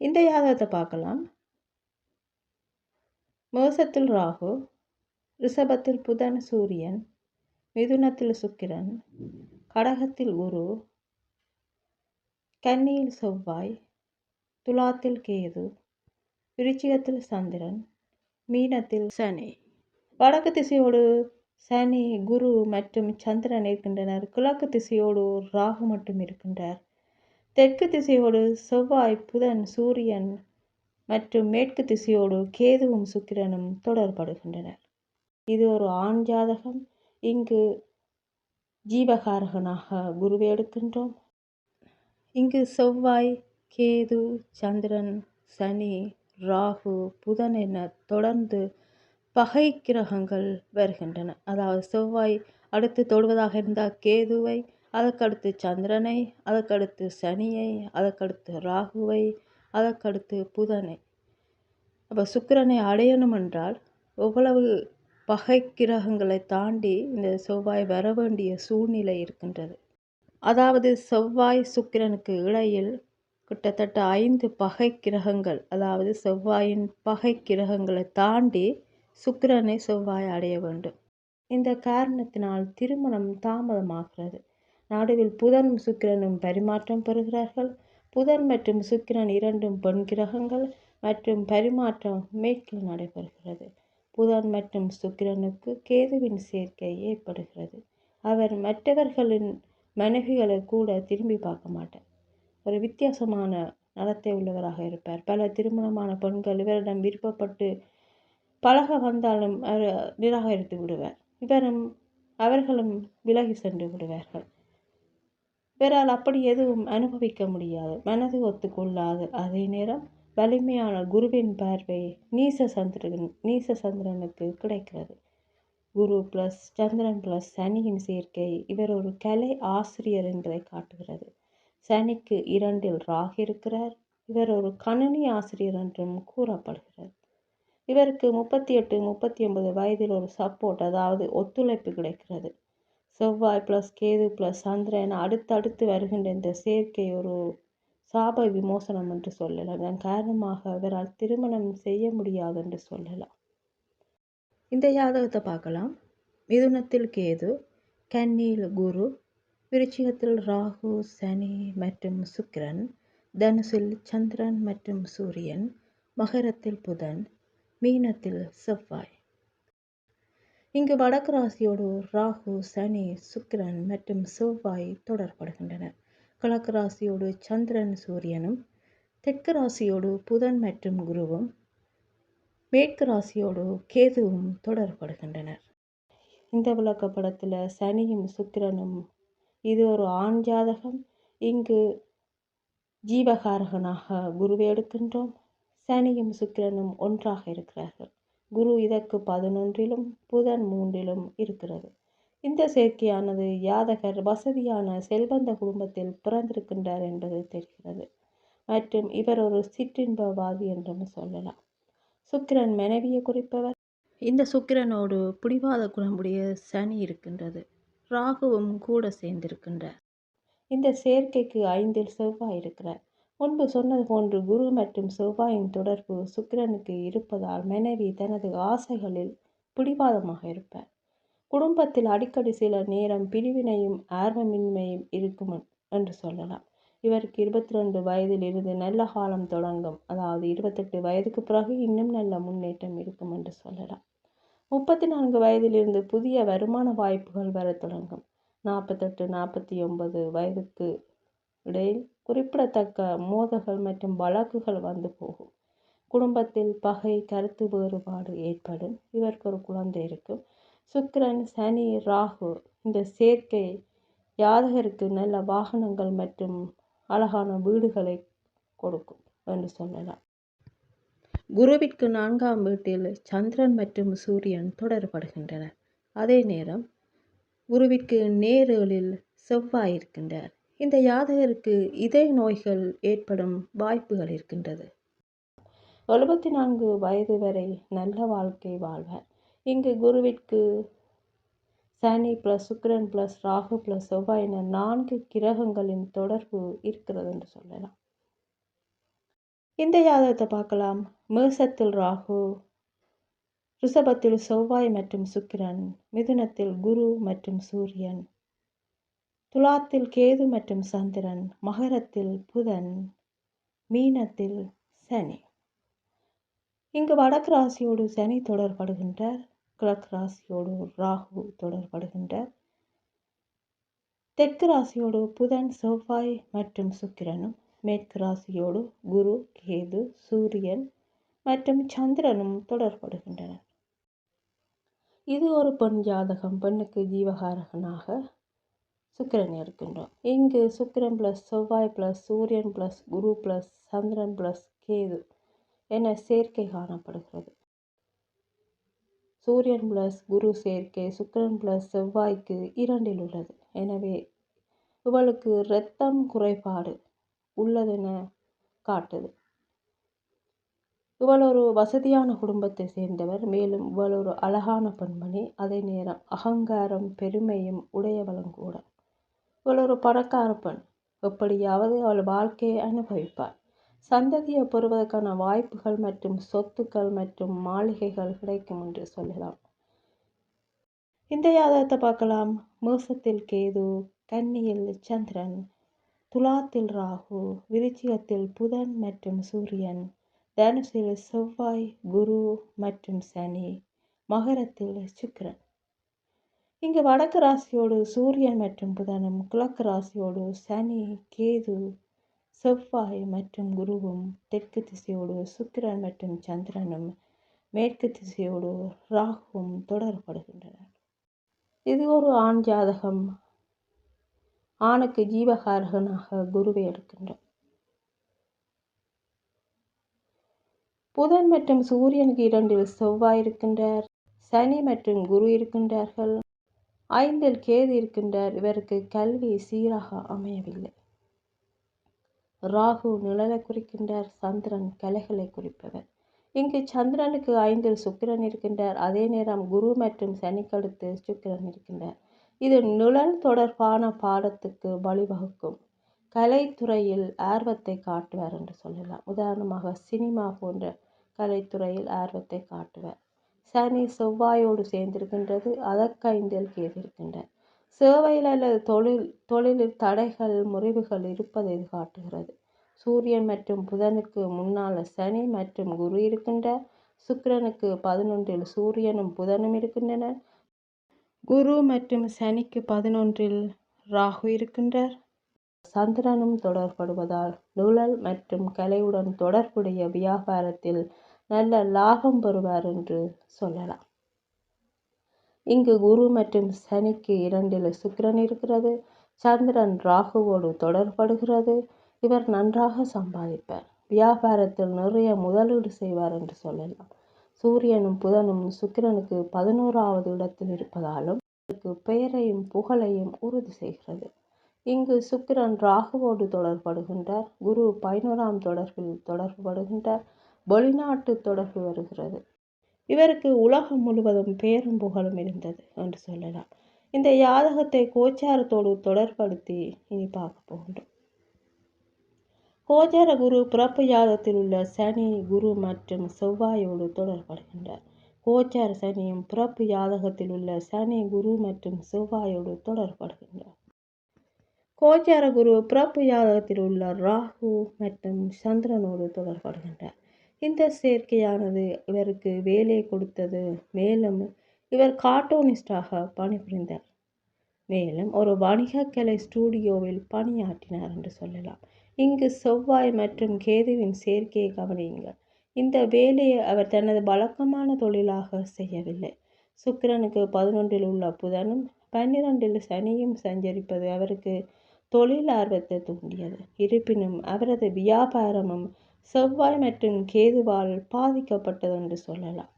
இந்த யாதகத்தை பார்க்கலாம். மேசத்தில் ராகு ரிஷபத்தில் புதன் சூரியன் மிதுனத்தில் சுக்கிரன் கடகத்தில் குரு கன்னியில் செவ்வாய் துலாத்தில் கேது விருச்சிகத்தில் சந்திரன் மீனத்தில் சனி. வடக்கு திசையோடு சனி குரு மற்றும் சந்திரன் இருக்கின்றனர். கிழக்கு திசையோடு ராகு மட்டும் இருக்கின்றார். தெற்கு திசையோடு செவ்வாய் புதன் சூரியன் மற்றும் மேற்கு திசையோடு கேதுவும் சுக்கிரனும் தொடர்படுகின்றனர். இது ஒரு ஆண் ஜாதகம். இங்கு ஜீவகாரகனாக குருவை எடுக்கின்றோம். இங்கு செவ்வாய் கேது சந்திரன் சனி ராகு புதன் என தொடர்ந்து பகை கிரகங்கள் வருகின்றன. அதாவது செவ்வாய் அடுத்து தொடுவதாக இருந்தால் கேதுவை அதற்கடுத்து சந்திரனை அதற்கடுத்து சனியை அதற்கடுத்து ராகுவை அதற்கடுத்து புதனை. அப்போ சுக்கிரனை அடையணும் என்றால் எவ்வளவு பகை கிரகங்களை தாண்டி இந்த செவ்வாய் வர வேண்டிய சூழ்நிலை இருக்கின்றது. அதாவது செவ்வாய் சுக்கிரனுக்கு இடையில் கிட்டத்தட்ட ஐந்து பகை கிரகங்கள் அதாவது செவ்வாயின் பகை கிரகங்களை தாண்டி சுக்கிரனை செவ்வாய் அடைய வேண்டும். இந்த காரணத்தினால் திருமணம் தாமதமாகிறது. நடுவில் புதனும் சுக்கிரனும் பரிமாற்றம் பெறுகிறார்கள். புதன் மற்றும் சுக்கிரன் இரண்டும் பெண் கிரகங்கள் மற்றும் பரிமாற்றம் மேற்கில் நடைபெறுகிறது. புதன் மற்றும் சுக்கிரனுக்கு கேதுவின் சேர்க்கை ஏற்படுகிறது. அவர் மற்றவர்களின் மனைவிகளை கூட திரும்பி பார்க்க மாட்டார். ஒரு வித்தியாசமான நடத்தை உள்ளவராக இருப்பார். பல திருமணமான பெண்கள் இவரிடம் விருப்பப்பட்டு பழக வந்தாலும் அவர் நிராகரித்து விடுவார். இவரும் அவர்களும் விலகி சென்று விடுவார்கள். இவரால் அப்படி எதுவும் அனுபவிக்க முடியாது. மனது ஒத்துக்கொள்ளாது. அதே நேரம் வலிமையான குருவின் பார்வை நீச சந்திரன் நீச சந்திரனுக்கு கிடைக்கிறது. குரு ப்ளஸ் சந்திரன் ப்ளஸ் சனியின் சேர்க்கை இவர் ஒரு கலை ஆசிரியர் என்பதை காட்டுகிறது. சனிக்கு இரண்டில் ராகு இருக்கிறார். இவர் ஒரு கணினி ஆசிரியர் என்றும் கூறப்படுகிறது. இவருக்கு முப்பத்தி எட்டு முப்பத்தி ஒன்பது வயதில் ஒரு சப்போர்ட் அதாவது ஒத்துழைப்பு கிடைக்கிறது. செவ்வாய் ப்ளஸ் கேது ப்ளஸ் சந்திரன் அடுத்தடுத்து வருகின்ற இந்த சேர்க்கை ஒரு சாப விமோசனம் என்று சொல்லலாம். இதன் காரணமாக அவரால் திருமணம் செய்ய முடியாது என்று சொல்லலாம். இந்த ஜாதகத்தை பார்க்கலாம். மிதுனத்தில் கேது கன்னியில் குரு விருச்சிகத்தில் ராகு சனி மற்றும் சுக்கிரன் தனுசில் சந்திரன் மற்றும் சூரியன் மகரத்தில் புதன் மீனத்தில் செவ்வாய். இங்கு வடக்கு ராசியோடு ராகு சனி சுக்கிரன் மற்றும் செவ்வாய் தொடர்படுகின்றனர் கிழக்கு ராசியோடு சந்திரன் சூரியனும் தெற்கு ராசியோடு புதன் மற்றும் குருவும் மேற்கு ராசியோடு கேதுவும் தொடர்படுகின்றனர். இந்த விளக்கப்படத்தில் சனியும் சுக்கிரனும் இது ஒரு ஆண் ஜாதகம். இங்கு ஜீவகாரகனாக குருவை எடுக்கின்றோம். சனியும் சுக்கிரனும் ஒன்றாக இருக்கிறார்கள். குரு இதற்கு பதினொன்றிலும் புதன் மூன்றிலும் இருக்கிறது. இந்த சேர்க்கையானது யாதகர் வசதியான செல்வந்த குடும்பத்தில் பிறந்திருக்கின்றார் என்பது தெரிகிறது. மற்றும் இவர் ஒரு சிற்றின்பவாதி என்றும் சொல்லலாம். சுக்கிரன் மனைவியை குறிப்பவர். இந்த சுக்கிரனோடு பிடிவாத குணமுடைய சனி இருக்கின்றது. ராகுவும் கூட சேர்ந்திருக்கின்றார். இந்த சேர்க்கைக்கு ஐந்தில் செவ்வாய் இருக்கிறார். முன்பு சொன்னது போன்று குரு மற்றும் செவ்வாயின் தொடர்பு சுக்கிரனுக்கு இருப்பதால் மனைவி தனது ஆசைகளில் பிடிவாதமாக இருப்பார். குடும்பத்தில் அடிக்கடி சில நேரம் பிரிவினையும் ஆர்வமின்மையும் இருக்கும் என்று சொல்லலாம். இவருக்கு இருபத்தி ரெண்டு வயதில் இருந்து நல்ல காலம் தொடங்கும். அதாவது இருபத்தெட்டு வயதுக்கு பிறகு இன்னும் நல்ல முன்னேற்றம் இருக்கும் என்று சொல்லலாம். முப்பத்தி நான்கு வயதிலிருந்து புதிய வருமான வாய்ப்புகள் வர தொடங்கும். நாற்பத்தெட்டு நாற்பத்தி ஒன்பது வயதுக்கு இடையில் குறிப்பிடத்தக்க மோதல்கள் மற்றும் வழக்குகள் வந்து போகும். குடும்பத்தில் பகை கருத்து வேறுபாடு ஏற்படும். இவருக்கு ஒரு குழந்தை இருக்கும். சுக்கிரன் சனி ராகு இந்த சேர்க்கை யாதகருக்கு நல்ல வாகனங்கள் மற்றும் அழகான வீடுகளை கொடுக்கும் என்று சொல்லலாம். குருவிற்கு நான்காம் வீட்டில் சந்திரன் மற்றும் சூரியன் தொடர்படுகின்றனர். அதே நேரம் குருவிற்கு நேரலில் செவ்வாய் இருக்கின்றார். இந்த யாதகருக்கு இதய நோய்கள் ஏற்படும் வாய்ப்புகள் இருக்கின்றது. எழுபத்தி நான்கு வயது வரை நல்ல வாழ்க்கை வாழ்வார். இங்கு குருவிற்கு சனி ப்ளஸ் சுக்கிரன் ப்ளஸ் ராகு ப்ளஸ் செவ்வாய் என நான்கு கிரகங்களின் தொடர்பு இருக்கிறது என்று சொல்லலாம். இந்த ஜாதகத்தை பார்க்கலாம். மேசத்தில் ராகு ரிஷபத்தில் செவ்வாய் மற்றும் சுக்கிரன் மிதுனத்தில் குரு மற்றும் சூரியன். துலாத்தில் கேது மற்றும் சந்திரன் மகரத்தில் புதன் மீனத்தில் சனி. இங்கு வடக்கு ராசியோடு சனி தொடர்படுகின்றார் கிழக்கு ராசியோடு ராகு தொடர்படுகின்றார். தெற்கு ராசியோடு புதன் செவ்வாய் மற்றும் சுக்கிரனும் மேற்கு ராசியோடு குரு கேது சூரியன் மற்றும் சந்திரனும் தொடர்படுகின்றனர். இது ஒரு பெண் ஜாதகம். பெண்ணுக்கு ஜீவகாரகனாக சுக்கிரன் எடுக்கின்றோம் இங்கு சுக்கிரன் ப்ளஸ் செவ்வாய் ப்ளஸ் சூரியன் ப்ளஸ் குரு ப்ளஸ் சந்திரன் ப்ளஸ் கேது என சேர்க்கை காணப்படுகிறது. சூரியன் ப்ளஸ் குரு சேர்க்கை சுக்கிரன் ப்ளஸ் செவ்வாய்க்கு இரண்டில் உள்ளது. எனவே இவளுக்கு இரத்தம் குறைபாடு உள்ளதென காட்டுது. இவள் ஒரு வசதியான குடும்பத்தை சேர்ந்தவர். மேலும் இவள் ஒரு அழகான பெண்மணி. அதே நேரம் அகங்காரம் பெருமையும் உடையவளும் கூட. இவள் ஒரு பணக்கார பெண் எப்படியாவது அவள் வாழ்க்கையை அனுபவிப்பார் சந்ததியை பெறுவதற்கான வாய்ப்புகள் மற்றும் சொத்துக்கள் மற்றும் மாளிகைகள் கிடைக்கும் என்று சொல்லலாம். இந்த யாதகத்தை பார்க்கலாம். மேசத்தில் கேது கன்னியில் சந்திரன் துலாத்தில் ராகு விருச்சிகத்தில் புதன் மற்றும் சூரியன் தனுசில் செவ்வாய் குரு மற்றும் சனி மகரத்தில் சுக்கிரன். இங்கே வடக்கு ராசியோடு சூரியன் மற்றும் புதனும் கிழக்கு ராசியோடு சனி கேது செவ்வாய் மற்றும் குருவும் தெற்கு திசையோடு சுக்கிரன் மற்றும் சந்திரனும் மேற்கு திசையோடு ராகுவும் தொடரப்படுகின்றனர் இது ஒரு ஆண் ஜாதகம். ஆணுக்கு ஜீவகாரகனாக குருவை எடுக்கின்றோம் புதன் மற்றும் சூரியனுக்கு இரண்டில் செவ்வாய் இருக்கின்றார் சனி மற்றும் குரு இருக்கின்றார்கள். ஐந்தில் கேது இருக்கின்றார். இவருக்கு கல்வி சீராக அமையவில்லை. ராகு நிழலை குறிக்கின்றார். சந்திரன் கலைகளை குறிப்பவர். இங்கு சந்திரனுக்கு ஐந்தில் சுக்கிரன் இருக்கின்றார். அதே நேரம் குரு மற்றும் சனிக்கடுத்து சுக்கிரன் இருக்கின்றார். இது நிழல் தொடர்பான பாடத்துக்கு வழிவகுக்கும். கலைத்துறையில் ஆர்வத்தை காட்டுவார் என்று சொல்லலாம். உதாரணமாக சினிமா போன்ற கலைத்துறையில் ஆர்வத்தை காட்டுவார். சனி செவ்வாயோடு சேர்ந்திருக்கின்றது. அதற்கைந்தில் கேதிருக்கின்றார் சேவையில் அல்லது தொழில் தொழிலில் தடைகள் முறிவுகள் இருப்பதை இது காட்டுகிறது. சூரியன் மற்றும் புதனுக்கு முன்னால் சனி மற்றும் குரு இருக்கின்ற சுக்கிரனுக்கு பதினொன்றில் சூரியனும் புதனும் இருக்கின்றனர். குரு மற்றும் சனிக்கு பதினொன்றில் ராகு இருக்கின்றார். சந்திரனும் தொடர்படுவதால் நுழல் மற்றும் கலையுடன் தொடர்புடைய வியாபாரத்தில் நல்ல லாபம் பெறுவார் என்று சொல்லலாம். இங்கு குரு மற்றும் சனிக்கு இரண்டில் சுக்கிரன் இருக்கிறது. சந்திரன் ராகுவோடு தொடர்படுகிறது. இவர் நன்றாக சம்பாதிப்பார். வியாபாரத்தில் நிறைய முதலீடு செய்வார் என்று சொல்லலாம். சூரியனும் புதனும் சுக்கிரனுக்கு பதினோராவது இடத்தில் இருப்பதாலும் பெயரையும் புகழையும் உறுதி செய்கிறது. இங்கு சுக்கிரன் ராகுவோடு தொடர்படுகின்றார். குரு பதினோராம் தொடர்பில் தொடர்புபடுகின்றார். வெளிநாட்டு தொடர்பு வருகிறது. இவருக்கு உலகம் முழுவதும் பேரும் புகழும் இருந்தது என்று சொல்லலாம். இந்த யாதகத்தை கோச்சாரத்தோடு தொடர்படுத்தி இனி பார்க்க போகின்றோம். கோச்சார குரு பிறப்பு யாதத்தில் உள்ள சனி குரு மற்றும் செவ்வாயோடு தொடர்படுகின்றார். கோச்சார சனியும் பிறப்பு யாதகத்தில் உள்ள சனி குரு மற்றும் செவ்வாயோடு தொடர்படுகின்றார். கோச்சார குரு பிறப்பு யாதகத்தில் உள்ள ராகு மற்றும் சந்திரனோடு தொடர்படுகின்றார். இந்த சேர்க்கையானது இவருக்கு வேலை கொடுத்தது. மேலும் இவர் கார்ட்டூனிஸ்டாக பணிபுரிந்தார். மேலும் ஒரு வணிகக்கலை ஸ்டூடியோவில் பணியாற்றினார் என்று சொல்லலாம். இங்கு செவ்வாய் மற்றும் கேதுவின் சேர்க்கையை கவனியுங்கள். இந்த வேலையை அவர் தனது வழக்கமான தொழிலாக செய்யவில்லை. சுக்கிரனுக்கு பதினொன்றில் உள்ள புதனும் பன்னிரண்டில் சனியும் சஞ்சரிப்பது அவருக்கு தொழில் ஆர்வத்தை தூண்டியது. இருப்பினும் அவரது வியாபாரமும் செவ்வாய் மற்றும் கேதுவால் பாதிக்கப்பட்டது என்று சொல்லலாம்.